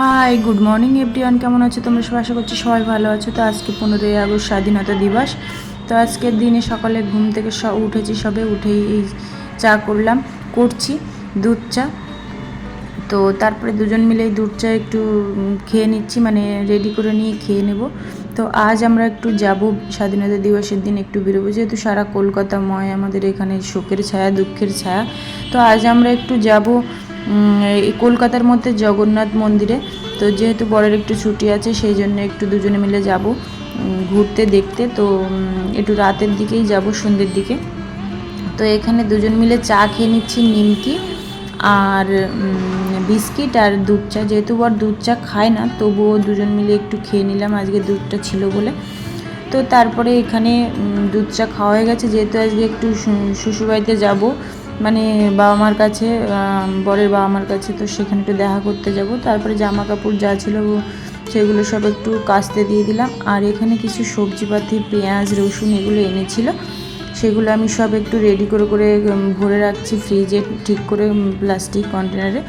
Hi good morning everyone কেমন আছো তোমরা? সবাই আশা করছি সবাই ভালো আছো। তো আজকে পনেরোই আগস্ট, স্বাধীনতা দিবস। তো আজকের দিনে সকালে ঘুম থেকে স উঠেছি সবে, উঠেই এই চা করলাম, করছি, দুধ চা। তো তারপরে দুজন মিলে দুধ চা একটু খেয়ে নিচ্ছি মানে রেডি করে নিয়ে খেয়ে নেব। তো আজ আমরা একটু যাব, স্বাধীনতা দিবসের দিন একটু বেরোবো। যেহেতু সারা কলকাতাময় আমাদের এখানে শোকের ছায়া, দুঃখের ছায়া। তো আজ আমরা একটু যাব কলকাতার মধ্যে জগন্নাথ মন্দিরে। তো যেহেতু বরের একটু ছুটি আছে, সেই জন্য একটু দুজনে মিলে যাব ঘুরতে দেখতে। তো একটু রাতের দিকেই যাব, সন্ধ্যের দিকে। তো এখানে দুজন মিলে চা খেয়ে নিচ্ছি, নিমকি আর বিস্কিট আর দুধ চা। যেহেতু বর দুধ চা খায় না, তবুও দুজন মিলে একটু খেয়ে নিলাম, আজকে দুধটা ছিল বলে। তো তারপরে এখানে দুধ চা খাওয়া হয়ে গেছে। যেহেতু আজকে একটু শ্বশুরবাড়িতে যাব মানে বাবা মার কাছে বরের বাবা মার কাছে তো সেখানে একটু দেখা করতে যাব। তারপরে জামা কাপড় যা ছিল সেগুলো সব একটু কাচতে দিয়ে দিলাম। আর এখানে কিছু সবজিপাতি, পেঁয়াজ, রসুন এগুলো এনেছিল। সেগুলো আমি সব একটু রেডি করে করে ভরে রাখছি ফ্রিজে ঠিক করে প্লাস্টিক কন্টেনারে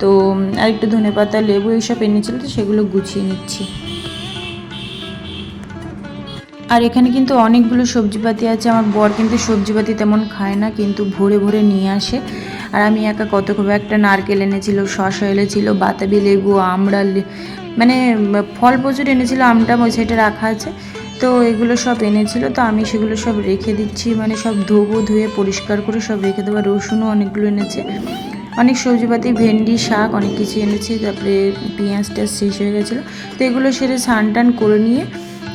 তো আর একটু ধনে পাতা লেবু এইসব এনেছিল তো সেগুলো গুছিয়ে নিচ্ছি। আর এখানে কিন্তু অনেকগুলো সবজিপাতি আছে। আমার বর কিন্তু সবজিপাতি তেমন খায় না, কিন্তু ভরে ভরে নিয়ে আসে। আর আমি একা কত খুব? একটা নারকেল এনেছিল শশা এনেছিল, বাতাবি লেবু, আমড়া মানে ফল প্রচুর এনেছিল, আমটা ওই সাইডে রাখা আছে। তো এগুলো সব এনেছিল, তো আমি সেগুলো সব রেখে দিচ্ছি। মানে সব ধোবো, ধুয়ে পরিষ্কার করে সব রেখে দেবো। রসুনও অনেকগুলো এনেছে। অনেক সবজিপাতি, ভেন্ডি, শাক অনেক কিছু এনেছি। তারপরে পেঁয়াজ টেয়াজ শেষ হয়ে গেছিল। তো এগুলো সেরে স্নান টান করে নিয়ে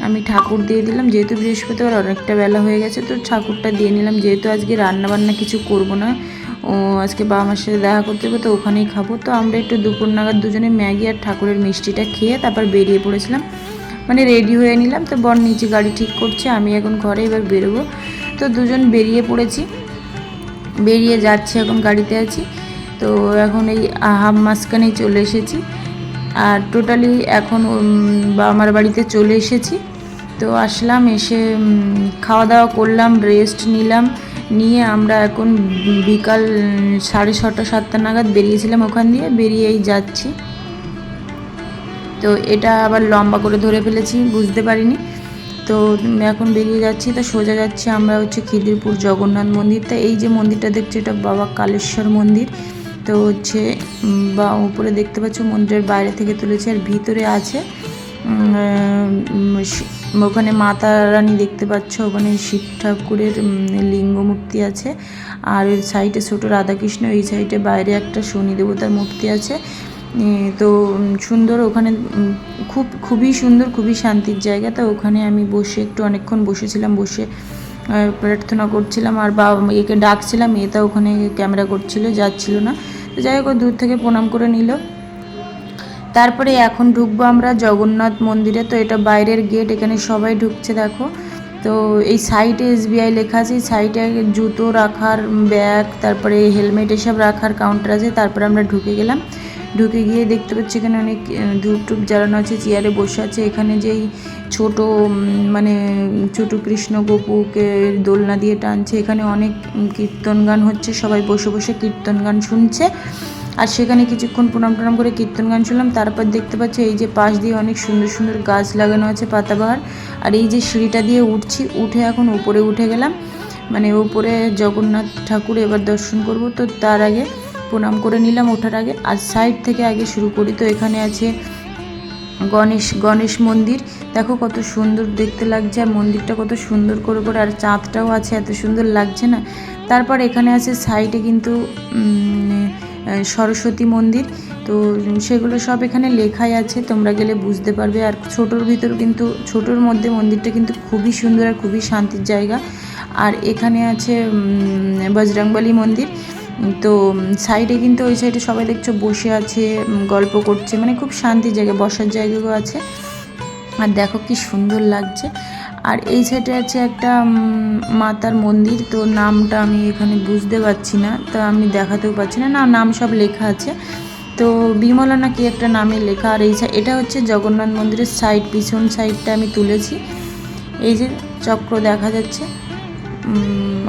আমি ঠাকুর দিয়ে দিলাম যেহেতু বৃহস্পতিবার অনেকটা বেলা হয়ে গেছে তো ঠাকুরটা দিয়ে নিলাম। যেহেতু আজকে রান্না বান্না কিছু করব না ও আজকে বাবা মার সাথে দেখা করতে হবে তো ওখানেই খাব। তো আমরা একটু দুপুর নাগাদ দুজনে ম্যাগি আর ঠাকুরের মিষ্টিটা খেয়ে তারপর বেরিয়ে পড়েছিলাম। মানে রেডি হয়ে নিলাম তো বর নিচে গাড়ি ঠিক করছে আমি এখন ঘরে এবার বেরোবো। তো দুজন বেরিয়ে পড়েছি বেরিয়ে যাচ্ছি এখন গাড়িতে আছি। তো এখন এই হাফ মাসখানেই চলে এসেছি। আর টোটালি এখন উম, বাবা মার বাড়িতে চলে এসেছি। তো আসলাম, এসে খাওয়া দাওয়া করলাম রেস্ট নিলাম, নিয়ে আমরা এখন বিকাল সাড়ে ছটা, সাতটা নাগাদ বেরিয়েছিলাম ওখান দিয়ে, বেরিয়েই যাচ্ছি। তো এটা আবার লম্বা করে ধরে ফেলেছি, বুঝতে পারিনি। তো এখন বেরিয়ে যাচ্ছি, তো সোজা যাচ্ছি আমরা হচ্ছে খিদিরপুর জগন্নাথ মন্দির। তা এই যে মন্দিরটা দেখছি, এটা বাবা কালেশ্বর মন্দির। তো হচ্ছে বা উপরে দেখতে পাচ্ছ মন্দিরের বাইরে থেকে তুলেছে, আর ভিতরে আছে ওখানে মাতা রানী দেখতে পাচ্ছ, ওখানে শিব ঠাকুরের লিঙ্গ মূর্তি আছে। আর এর সাইডে ছোট রাধাকৃষ্ণ, এই সাইডে বাইরে একটা শনি দেবতার মূর্তি আছে। তো সুন্দর ওখানে খুব, খুবই সুন্দর, খুবই শান্তির জায়গা। তো ওখানে আমি বসে একটু অনেকক্ষণ বসেছিলাম, বসে প্রার্থনা করছিলাম। আর বা, একে ডাকছিলাম মেয়েটা ওখানে ক্যামেরা করছিল, যাচ্ছিল না। তো যাই হোক দূর থেকে প্রণাম করে নিল। তারপরে এখন ঢুকবো আমরা জগন্নাথ মন্দিরে। তো এটা বাইরের গেট এখানে সবাই ঢুকছে, দেখো। তো এই সাইডে এসবিআই লেখা আছে সাইডে জুতো রাখার ব্যাগ তারপরে হেলমেট এসব রাখার কাউন্টার আছে, তারপরে আমরা ঢুকে গেলাম। ঢুকে গিয়ে দেখতে পাচ্ছি এখানে অনেক ধূপ টুপ জ্বালানো আছে, চেয়ারে বসে আছে। এখানে যেই ছোট মানে ছোট কৃষ্ণ গোপুকে দোলনা দিয়ে টানছে। এখানে অনেক কীর্তন গান হচ্ছে, সবাই বসে বসে কীর্তন গান শুনছে। আর সেখানে কিছুক্ষণ প্রণাম টনাম করে কীর্তন গান শুনলাম, তারপর দেখতে পাচ্ছি এই যে পাশ দিয়ে অনেক সুন্দর সুন্দর গাছ লাগানো আছে পাতাবাহার। আর এই যে সিঁড়িটা দিয়ে উঠছি, উঠে এখন উপরে উঠে গেলাম। মানে উপরে জগন্নাথ ঠাকুর এবার দর্শন করব। তো তার আগে প্রণাম করে নিলাম ওঠার আগে। আর সাইড থেকে আগে শুরু করি। তো এখানে আছে গণেশ গণেশ মন্দির। দেখো কত সুন্দর দেখতে লাগছে আর মন্দিরটা কত সুন্দর করে করে, আর চাঁদটাও আছে, এত সুন্দর লাগছে না। তারপর এখানে আছে সাইডে কিন্তু সরস্বতী মন্দির। তো সেগুলো সব এখানে লেখাই আছে, তোমরা গেলে বুঝতে পারবে। আর ছোটোর ভিতর কিন্তু, ছোটোর মধ্যে মন্দিরটা কিন্তু খুবই সুন্দর আর খুবই শান্তির জায়গা। আর এখানে আছে বজরংবলী মন্দির। তো সাইডে কিন্তু ওই সাইডে সবাই দেখছ বসে আছে গল্প করছে। মানে খুব শান্তির জায়গা, বসার জায়গাও আছে। আর দেখো কি সুন্দর লাগছে। আর এই সাইডে আছে একটা মাতার মন্দির, তো নামটা আমি এখানে বুঝতে পারছি না, তো আমি দেখাতেও পারছি না। না, নাম সব লেখা আছে। তো বিমলা না কি একটা নামে লেখা, আর এই এটা হচ্ছে জগন্নাথ মন্দিরের সাইড, পিছন সাইডটা আমি তুলেছি। এই যে চক্র দেখা যাচ্ছে।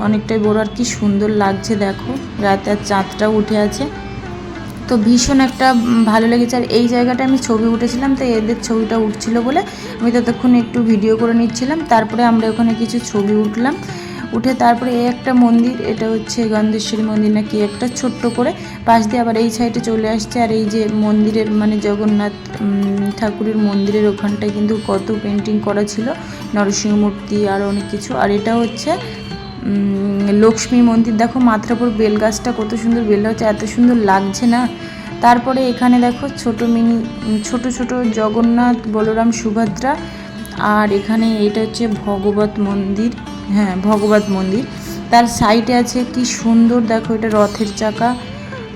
অনেকটাই বড়, আর কি সুন্দর লাগছে, দেখো। রাতে আর চাঁদটাও উঠে আছে। তো ভীষণ একটা ভালো লেগেছে। আর এই জায়গাটা আমি ছবি উঠেছিলাম তো এদের ছবিটা উঠছিল বলে আমি ততক্ষণ একটু ভিডিও করে নিচ্ছিলাম। তারপরে আমরা ওখানে কিছু ছবি উঠলাম। উঠে তারপরে এই একটা মন্দির, এটা হচ্ছে গন্ধেশ্বরী মন্দির নাকি একটা ছোট্ট করে। পাশ দিয়ে আবার এই সাইডে চলে আসছে। আর এই যে মন্দিরের মানে জগন্নাথ ঠাকুরের মন্দিরের ওখানটায় কিন্তু কত পেন্টিং করা ছিল। নরসিংহ মূর্তি আর অনেক কিছু। আর এটা হচ্ছে লক্ষ্মী মন্দির। দেখো মাথার উপর বেল গাছটা কত সুন্দর বেল হচ্ছে, এত সুন্দর লাগছে না। তারপরে এখানে দেখো ছোট মিনি ছোট ছোট জগন্নাথ, বলরাম, সুভদ্রা। আর এখানে এটা হচ্ছে ভগবত মন্দির। হ্যাঁ ভগবত মন্দির। তার সাইডে আছে কি সুন্দর, দেখো এটা রথের চাকা।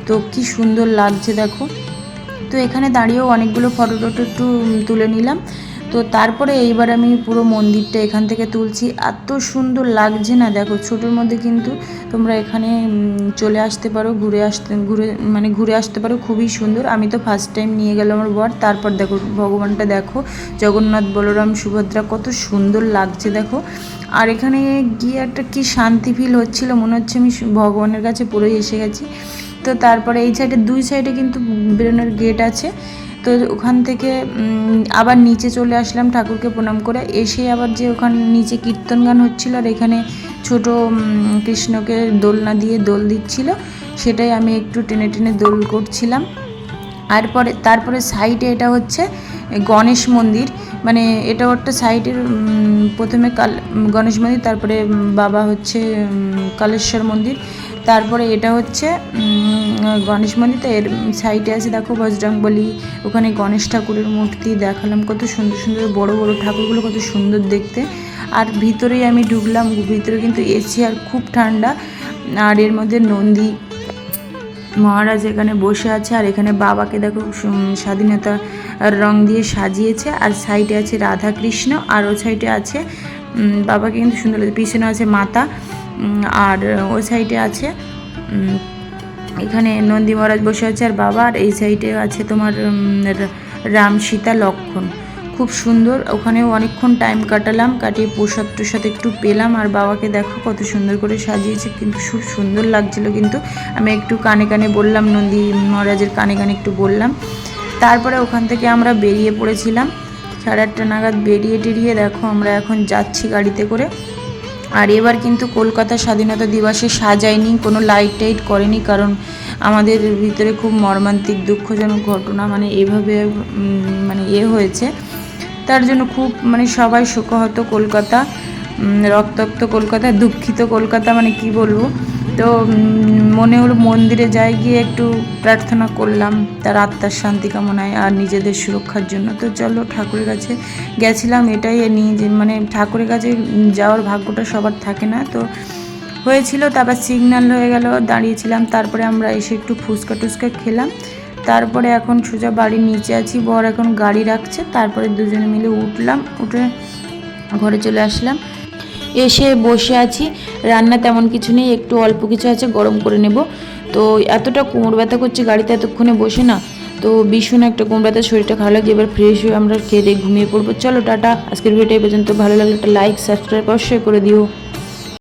তো কি সুন্দর লাগছে, দেখো। তো এখানে দাঁড়িয়েও অনেকগুলো ফটো টটো একটু তুলে নিলাম। তো তারপরে এইবার আমি পুরো মন্দিরটা এখান থেকে তুলছি। এত সুন্দর লাগছে না, দেখো ছোটোর মধ্যে কিন্তু তোমরা এখানে চলে আসতে পারো, ঘুরে আসতে, ঘুরে মানে ঘুরে আসতে পারো, খুবই সুন্দর। আমি তো ফার্স্ট টাইম নিয়ে গেলাম আমার বর, তারপর দেখো ভগবানটা দেখো, জগন্নাথ, বলরাম, সুভদ্রা কত সুন্দর লাগছে দেখো। আর এখানে গিয়ে একটা কি শান্তি ফিল হচ্ছিল, মনে হচ্ছে আমি ভগবানের কাছে পুরোই এসে গেছি। তো তারপরে এই সাইডে দুই সাইডে কিন্তু বেরোনোর গেট আছে। তো ওখান থেকে আবার নিচে চলে আসলাম ঠাকুরকে প্রণাম করে। এসে আবার যে ওখানে নিচে কীর্তন গান হচ্ছিল আর এখানে ছোট কৃষ্ণকে দোলনা দিয়ে দোল দিচ্ছিল, সেটাই আমি একটু টেনে টেনে দোল করছিলাম। আর পরে, তারপরে সাইডে এটা হচ্ছে গণেশ মন্দির। মানে এটা একটা সাইডের প্রথমে কাল, গণেশ মন্দির, তারপরে বাবা হচ্ছে কালেশ্বর মন্দির। তারপরে এটা হচ্ছে গণেশ মন্দির তো এর সাইডে আছে দেখো বজরংবলী, ওখানে গণেশ ঠাকুরের মূর্তি দেখালাম, কত সুন্দর সুন্দর বড় বড় ঠাকুরগুলো কত সুন্দর দেখতে। আর ভিতরেই আমি ঢুকলাম, ভিতরে কিন্তু এসি আর খুব ঠান্ডা, আর এর মধ্যে নন্দী মহারাজ এখানে বসে আছে, আর এখানে বাবাকে দেখো স্বাধীনতা রং দিয়ে সাজিয়েছে, আর সাইডে আছে রাধা কৃষ্ণ আর ও সাইডে আছে বাবাকে কিন্তু সুন্দর পিছনে আছে মাতা। আর ওই সাইডে আছে এখানে নন্দী মহারাজ বসে আছে আর বাবা, আর এই সাইডে আছে তোমার রাম সীতা লক্ষণ। খুব সুন্দর, ওখানেও অনেকক্ষণ টাইম কাটালাম, কাটিয়ে প্রসাদ টসাদ একটু পেলাম, আর বাবাকে দেখো কত সুন্দর করে সাজিয়েছে, কিন্তু খুব সুন্দর লাগছিল কিন্তু। আমি একটু কানে কানে বললাম, নন্দী মহারাজের কানে কানে একটু বললাম। তারপরে ওখান থেকে আমরা বেরিয়ে পড়েছিলাম, সাড়ে আটটা নাগাদ বেরিয়ে টেরিয়ে দেখো, আমরা এখন যাচ্ছি গাড়িতে করে। আর এবার কিন্তু কলকাতা স্বাধীনতা দিবসে সাজায়নি, কোনো লাইট টাইট করেনি কারণ আমাদের ভিতরে খুব মর্মান্তিক, দুঃখজনক ঘটনা মানে এভাবে মানে ইয়ে হয়েছে। তার জন্য খুব মানে সবাই শোকাহত কলকাতা রক্তাক্ত কলকাতা, দুঃখিত কলকাতা মানে কি বলব? তো মনে হলো মন্দিরে যাই গিয়ে একটু প্রার্থনা করলাম তার আত্মার শান্তি কামনায় আর নিজেদের সুরক্ষার জন্য। তো চলো ঠাকুরের কাছে গেছিলাম, এটাই নিয়ে যে মানে ঠাকুরের কাছে যাওয়ার ভাগ্যটা সবার থাকে না। তো হয়েছিল, তারপর সিগন্যাল হয়ে গেল, দাঁড়িয়েছিলাম, তারপরে আমরা এসে একটু ফুচকা টুচকা খেলাম। তারপরে এখন সোজা বাড়ির নিচে আছি, বর এখন গাড়ি রাখছে, তারপরে দুজনে মিলে উঠলাম, উঠে ঘরে চলে আসলাম। এসে বসে আছি। রান্না তেমন কিছু নেই, একটু অল্প কিছু আছে, গরম করে নেব। তো এতটা কোমর ব্যথা করছে গাড়িতে এতক্ষণে বসে না। তো ভীষণ একটা কোমর ব্যথা, শরীরটা খারাপ লাগছে, এবার ফ্রেশ হয়ে আমরা খেয়ে দিয়ে ঘুমিয়ে পড়ব। চলো, টাটা। আজকের ভিডিওটা এই পর্যন্ত। ভালো লাগলে একটা লাইক সাবস্ক্রাইব অবশ্যই করে দিও।